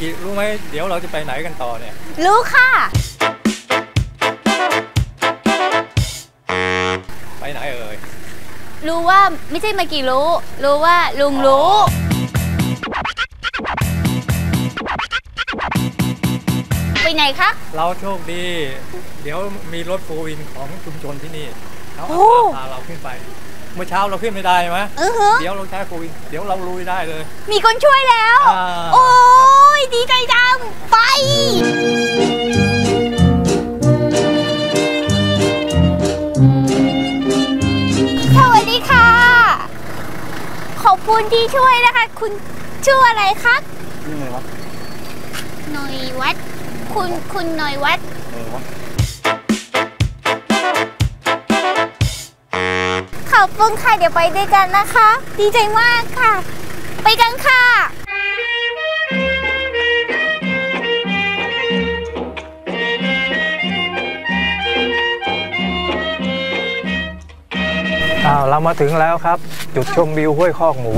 กิรู้ไหมเดี๋ยวเราจะไปไหนกันต่อเนี่ย รู้ค่ะ ไปไหนเอ่ย รู้ว่าไม่ใช่มากี่รู้ รู้ว่าลุงรู้ ไปไหนคะเราโชคดี เดี๋ยวมีรถโฟร์วินของชุมชนที่นี่เขาโอ้พาเราขึ้นไปเมื่อเช้าเราขึ้นไม่ได้ไหมเออฮะเดี๋ยวเราใช้โฟร์วินเดี๋ยวเราลุยได้เลย มีคนช่วยแล้วอ่าโอ้ยดีใจจังไปสวัสดีค่ะ ขอบคุณที่ช่วยนะคะ คุณชื่ออะไรคะนี่ไงวะหน่อยวัด คุณคุณหน่อยวัดเออวะ บคุณค่ะ เดี๋ยวไปด้วยกันนะคะ ดีใจมากค่ะ ไปกันค่ะอ้าวเรามาถึงแล้วครับ จุดชมวิวห้วยคอกหมู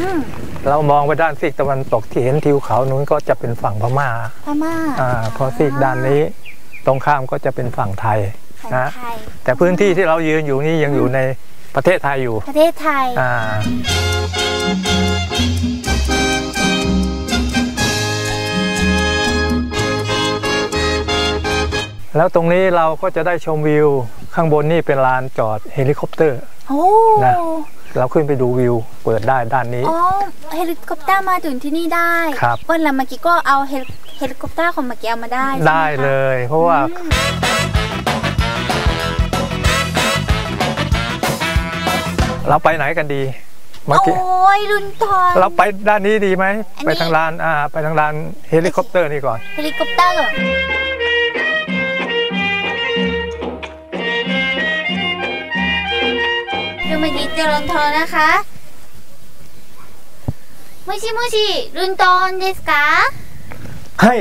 อืมเรามองไปด้านซีกตะวันตกที่เห็นทิวเขานู้นก็จะเป็นฝั่งพม่าพม่าอ่าพอซีกด้านนี้ ตรงข้ามก็จะเป็นฝั่งไทยฝั่งนะไทยแต่พื้นที่ที่เรายืนอยู่นี่ยังอยู่ใน ประเทศไทยอยู่ ประเทศไทย อ่า แล้วตรงนี้เราก็จะได้ชมวิว ข้างบนนี่เป็นลานจอดเฮลิคอปเตอร์โอ้นะเราขึ้นไปดูวิว เปิดได้ด้านนี้ อ๋อ เฮลิคอปเตอร์มาถึงที่นี่ได้ครับวันหลังเมื่อกี้ก็เอาเฮลิเฮลิคอปเตอร์ของเมื่อกี้เอามาได้ใช่หมคะได้เลย เพราะว่า เราไปไหนกันดีเมื่อ โอ้ กี้ ยรุนทอน เราไปด้านนี้ดีไหม อันนี้ ไปทางลานอ่า ไปทางลานเฮลิคอปเตอร์นี่ก่อน เฮลิคอปเตอร์ก่อนเดี๋ยวเมื่อกี้เจอรุนทอนนะคะもしもしรุนทอนですか เฮ้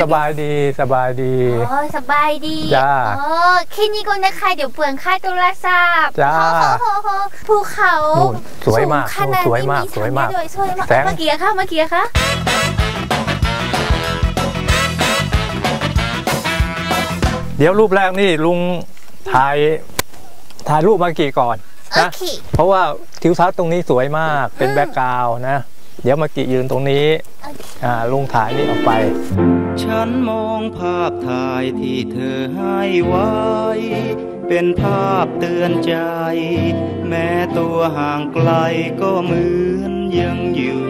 สบายดีสบายดีอ๋อสบายดีจ้าอ๋อแค่นี้ก็นะคะเดี๋ยวเปลืองค่าโทรศัพท์จ้าโอ้โหภูเขาโอ้สวยมากสูงขนาดสวยมากนี้สวยมากทงได้ด้วยสวยมากแสงเมื่อกี้อะค่ะเมื่อกี้อะค่ะเดี๋ยวรูปแรกนี่ลุงถ่ายถ่ายรูปมากี่ก่อนโอนะเคเพราะว่าทิวทัศน์ตรงนี้สวยมากเป็นอืมแบ็กกราวน์นะ เดี๋ยวมากี่ยืนตรงนี้โอเคอ่าลุงถ่ายนี่ออกไป ฉันมองภาพถ่ายที่เธอให้ไว้ เป็นภาพเตือนใจ แม้ตัวห่างไกลก็เหมือนยังอยู่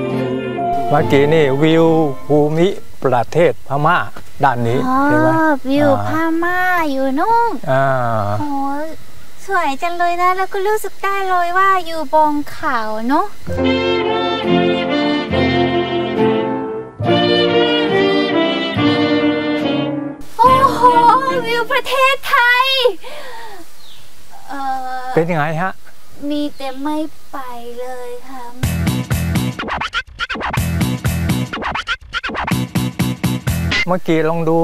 เมื่อกี้นี่วิวภูมิประเทศพม่าด้านนี้อ๋อเห็นไหมวิวอ่าพม่าอยู่นู่นอ่าโอ้ยสวยจังเลยนะแล้วก็รู้สึกได้เลยว่าอยู่บนเขาเนาะ วิวประเทศไทย เออเป็นยังไงฮะ มีแต่ไม่ไปเลยค่ะเมื่อกี้ลองดู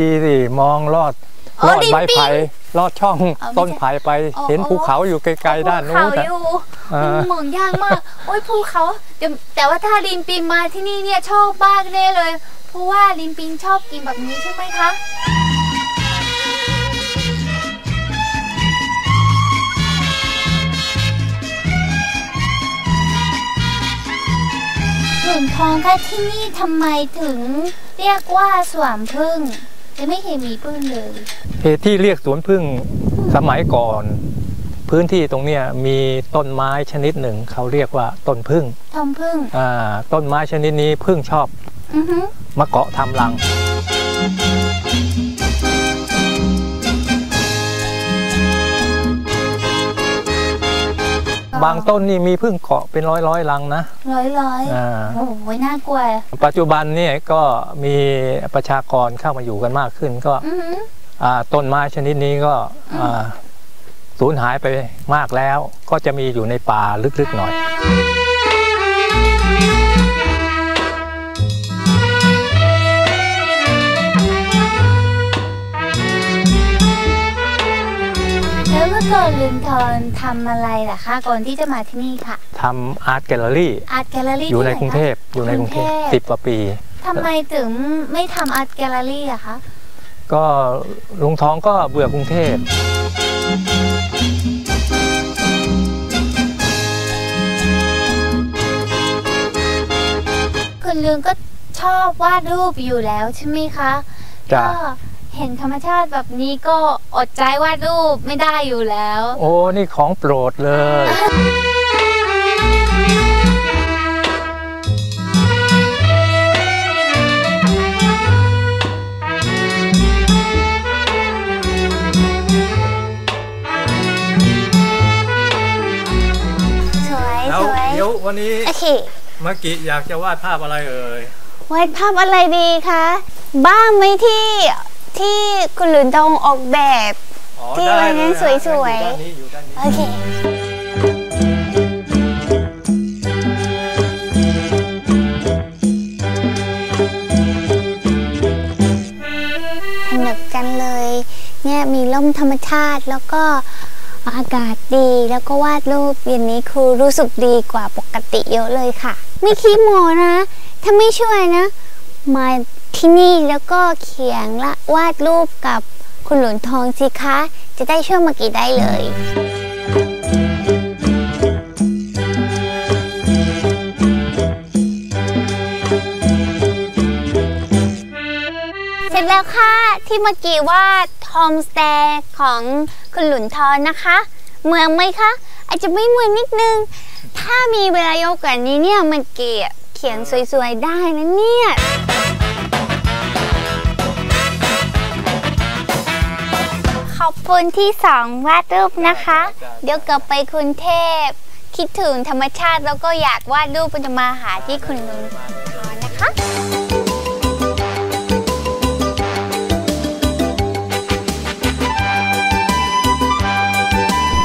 ดีๆสิมองลอดอ๋ลออดดินใบปิ้งไผ่ลอดช่องอ๋อไม่ใช่ต้นไผ่ไปอ๋อเห็นอ๋อภูเขาอยู่ไกลๆด้านนู้นภูเขาอะอยู่อ่าเหมือนยากมาก โอ้ยภูเขาแต่แต่ว่าถ้าลินปิงมาที่นี่เนี่ยชอบมากแน่เลย เพราะว่าลินปิงชอบกินแบบนี้ใช่ไหมคะ หลุนทองคะที่นี่ทำไมถึงเรียกว่าสวนพึ่งแต่ไม่เห็นมีพึ่งเลยเหตุที่เรียกสวนพึ่งสมัยก่อน พื้นที่ตรงเนี้ยมีต้นไม้ชนิดหนึ่งเขาเรียกว่าต้นพึ่งทอมพึ่งอ่าต้นไม้ชนิดนี้พึ่งชอบอือฮึมาเกาะทำรัง บางต้นนี่มีพึ่งเกาะเป็นร้อยร้อยๆรังนะร้อยร้อยอ่าโอ้โหน่ากลัว ปัจจุบันเนี่ยก็มีประชากรเข้ามาอยู่กันมากขึ้นก็อือฮึอ่าต้นไม้ชนิดนี้ก็อ่าสูญหายไปมากแล้ว ก็จะมีอยู่ในป่าลึกๆหน่อย แล้วก็คุณลุงทอนทำอะไรล่ะคะก่อนที่จะมาที่นี่ค่ะทำอาร์ตแกลเลอรี่อาร์ตแกลเลอรี่อยู่ในกรุงเทพอยู่ในกรุงเทพสิบกว่าปีทำไมถึงไม่ทำอาร์ตแกลเลอรี่อะคะก็ลุงท้องก็เบื่อกรุงเทพคุณลุงก็ชอบวาดรูปอยู่แล้วใช่ไหมคะจ้ะก็ เห็นธรรมชาติแบบนี้ก็อดใจวาดรูปไม่ได้อยู่แล้ว โอ้ นี่ของโปรดเลย สวยแล้วสวยเดี๋ยววันนี้โอเคเมื่อกี้อยากจะวาดภาพอะไรเอ่ยวาดภาพอะไรดีคะบ้างไหมที่ ที่คุณหลุนทองออกแบบอ๋อที่ได้วันนั้นเลยสวยๆอยู่ด้านนี้อยู่ด้านนี้โอเคสนุกกันเลย เนี่ยมีร่มธรรมชาติแล้วก็อากาศดีแล้วก็วาดรูปอย่างนี้คือรู้สึกดีกว่าปกติเยอะเลยค่ะ ไม่คิดโมนะ ถ้าไม่ช่วยนะ มา ที่นี่แล้วก็เขียนและวาดรูปกับคุณหลุนทองสิคะ จะได้ช่วยมากี่ได้เลยเสร็จแล้วค่ะ ที่เมื่อกี้วาดโฮมสเตย์ของคุณหลุนทองนะคะ เมืองไหมคะ อาจจะไม่เหมือนนิดนึง ถ้ามีเวลาเยอะกว่านี้เนี่ยมันเกียเขียนสวยๆได้นะเนี่ย ขอบคุณที่สองวาดรูปนะคะ เดี๋ยวกลับไปกรุงเทพ คิดถึงธรรมชาติแล้วก็อยากวาดรูปจะมาหาที่คุณลุงทอนนะคะ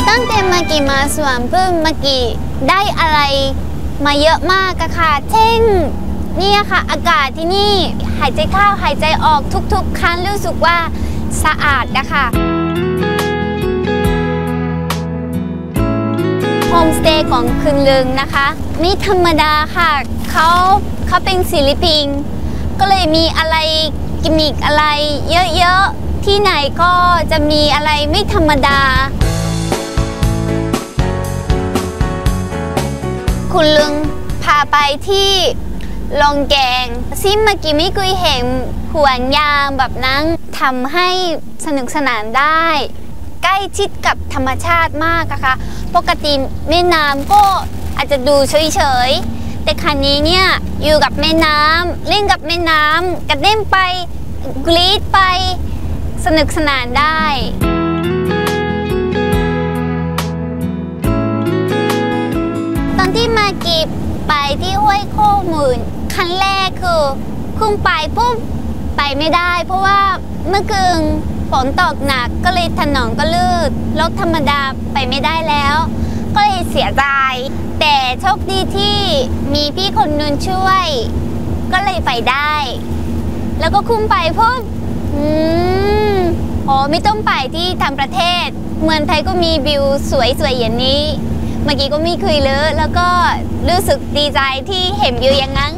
ตั้งแต่มากี่มาสวนพึ่งมากี่ได้อะไรมาเยอะมากอะค่ะ เช่นเนี่ยค่ะ อากาศที่นี่หายใจเข้าหายใจออกทุกๆ ครั้งรู้สึกว่าสะอาดนะคะ โฮมสเตย์ของคุณลึงนะคะ ไม่ธรรมดาค่ะ เขาเขาเป็นศิลปินก็เลยมีอะไรกิมมิกอะไร เยอะๆ ที่ไหนก็จะมีอะไรไม่ธรรมดา คุณลุงพาไปที่ ลงแกงซิมมื่อกี้ไม่เคยเห็นห่วงยางแบบนั้นทำให้สนุกสนานได้ ใกล้ชิดกับธรรมชาติมากนะคะปกติแม่น้ำก็อาจจะดูเฉยๆ แต่คันนี้เนี่ย อยู่กับแม่น้ำเล่นกับแม่น้ำกระเด้นไปกรีดไปสนุกสนานได้ตอนที่มากีบไปที่ห้วยโคหมื่น ครั้งแรกคือขึ้นไปปุ๊บไปไม่ได้ เพราะว่าเมื่อคืนฝนตกหนักก็เลยถนนก็ลื่นรถธรรมดาไปไม่ได้แล้ว ก็เลยเสียใจแต่โชคดีที่มีพี่คนนึงช่วย ก็เลยไปได้ แล้วก็คุ้มไปปุ๊บอืมอ๋อไม่ต้องไปที่ทางประเทศ เมืองไทยก็มีวิวสวยๆอย่างนี้ เมื่อกี้ก็ไมีคุยเลยแล้วก็รู้สึกดีใจที่เห็นวิวอย่างนั้น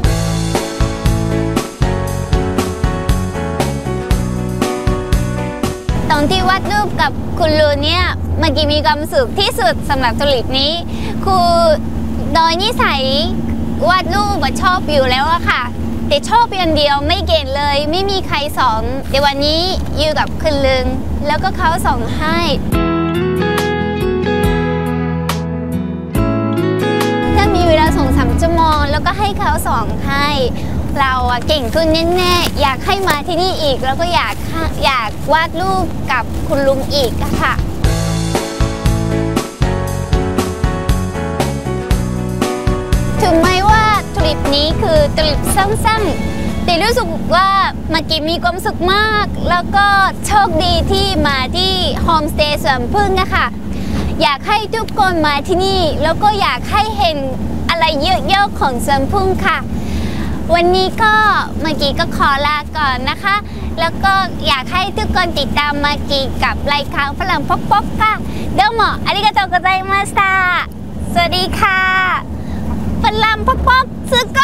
กับคุณลูเนี่ยเมื่อกี้มีความสุขที่สุดสำหรับทริปนี้คือโดยนิสัยวาดรูปอะชอบอยู่แล้วอะค่ะ แต่ชอบอย่างเดียวไม่เก่งเลย ไม่มีใครสอนแต่วันนี้อยู่กับคุณลุงแล้วก็เขาสอนให้ถ้ามีเวลาสองสามชั่วโมงแล้วก็ให้เขาสอนให้ เราอะเก่งขึ้นแน่ๆอยากให้มาที่นี่อีก แล้วก็อยากอยากวาดรูปกับคุณลุงอีกค่ะถึงแม้ว่าทริปนี้คือทริปสั้นๆแต่รู้สึกว่าเมื่อกี้มีความสุขมาก แล้วก็โชคดีที่มาที่โฮมสเตย์สวนพึ่งนะคะอยากให้ทุกคนมาที่นี่ แล้วก็อยากให้เห็นอะไรเยอะๆของสวนพึ่งค่ะ วันนี้ก็เมื่อกี้ก็ขอลาก่อนนะคะ แล้วก็อยากให้ทุกคนติดตามมากีกับรายการฝรั่งพกพกค่ะเดโมอาริกาโตโกไซมาสตาสวัสดีค่ะฝรั่งพกพกสุโก